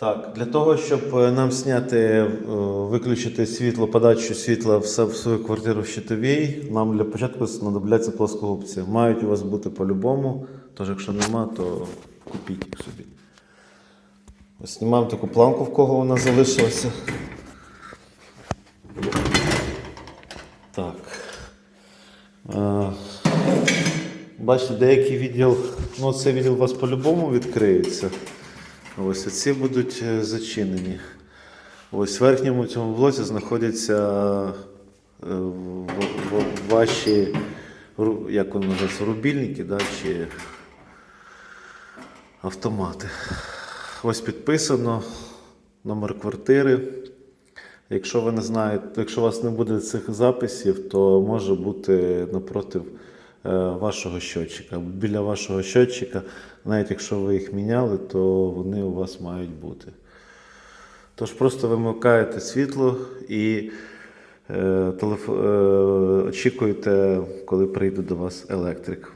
Так, для того, щоб е, нам зняти, е, виключити світло, подачу світла в свою квартиру в щитовій, нам для початку знадобляться плоскогубці. Мають у вас бути по-любому, тож якщо нема, то купіть їх собі. Ось знімаємо таку планку, в кого вона залишилася. Так. Е, Бачите, деякий відділ, ну цей відділ у вас по-любому відкриється. Ось ці будуть е, зачинені. Ось в верхньому цьому блоці знаходяться е, ваші, як вони називаються, рубільники да, чи автомати. Ось підписано номер квартири. Якщо ви не знаєте, якщо у вас не буде цих записів, то може бути напротив вашого щотчика. Біля вашого щотчика, навіть якщо ви їх міняли, то вони у вас мають бути. Тож просто вимикаєте світло і е, телеф... е, очікуєте, коли прийде до вас електрик.